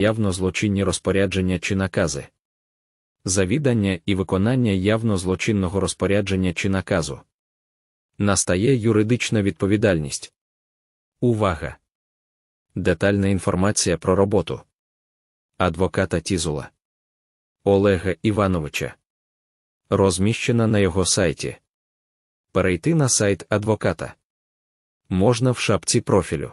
явно злочинні розпорядження чи накази. Завідання і виконання явно злочинного розпорядження чи наказу. Настає юридична відповідальність. Увага! Детальна інформація про роботу адвоката Тізула Олега Івановича. Розміщена на його сайті. Перейти на сайт адвоката можна в шапці профілю.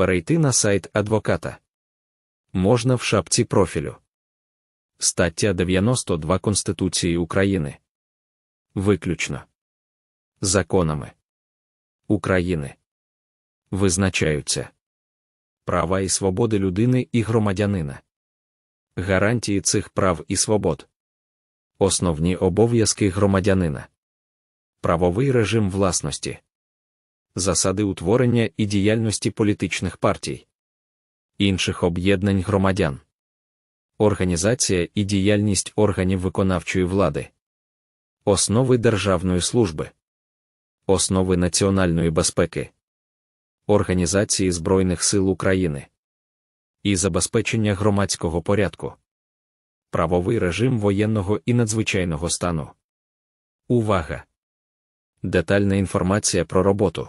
Перейти на сайт адвоката. Можна в шапці профілю. Стаття 92 Конституції України. Виключно. Законами. України. Визначаються. Права і свободи людини і громадянина, гарантії цих прав і свобод, основні обов'язки громадянина, правовий режим власності, засади утворення і діяльності політичних партій, інших об'єднань громадян, організація і діяльність органів виконавчої влади, основи державної служби, основи національної безпеки. Організації Збройних сил України і забезпечення громадського порядку, правовий режим воєнного і надзвичайного стану. Увага! Детальна інформація про роботу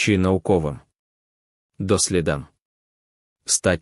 чи науковим дослідам. Стаття